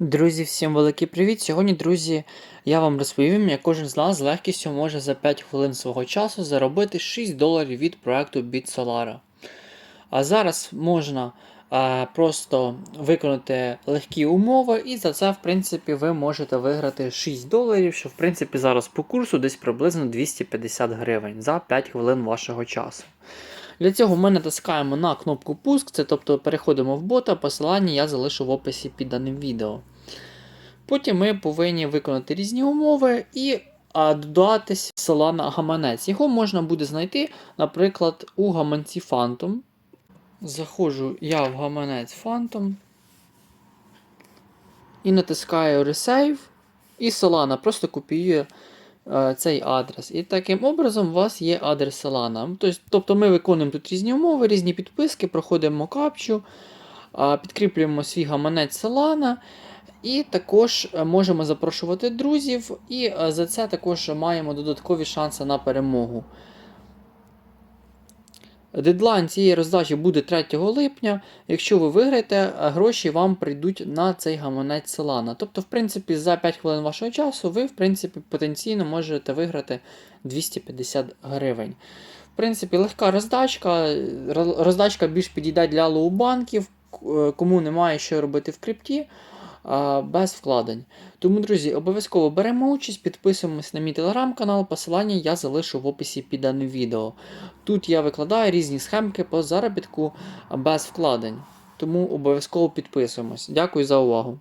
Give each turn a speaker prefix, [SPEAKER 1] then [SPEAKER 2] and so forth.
[SPEAKER 1] Друзі, всім великий привіт! Сьогодні, друзі, я вам розповім, як кожен з нас з легкістю може за 5 хвилин свого часу заробити 6 доларів від проекту BitSolara. А зараз можна е, просто виконати легкі умови, і за це, в принципі, ви можете виграти 6 доларів, що в принципі зараз по курсу десь приблизно 250 гривень за 5 хвилин вашого часу. Для цього ми натискаємо на кнопку Пуск, це тобто переходимо в бота, посилання я залишу в описі під даним відео. Потім ми повинні виконати різні умови і додатись села на гаманець. Його можна буде знайти, наприклад, у гаманці Phantom. Заходжу я в гаманець Phantom і натискаю Resave, і Solana просто копіює цей адрес. І таким образом у вас є адрес Solana. Тобто, тобто ми виконуємо тут різні умови, різні підписки, проходимо капчу, е, підкріплюємо свій гаманець Solana. І також е, можемо запрошувати друзів, і е, за це також маємо додаткові шанси на перемогу. Дедлайн цієї роздачі буде 3 липня. Якщо ви виграєте, е, гроші вам прийдуть на цей гаманець Solana. Тобто, в принципі, за 5 хвилин вашого часу ви в принципі, потенційно можете виграти 250 гривень. В принципі, легка роздачка. Роздачка більш підійде для лоу-банків, кому немає що робити в крипті без вкладень. Тому, друзі, обов'язково беремо участь, підписуємось на мій телеграм-канал, посилання я залишу в описі під даним відео. Тут я викладаю різні схемки по заробітку без вкладень. Тому обов'язково підписуємось. Дякую за увагу.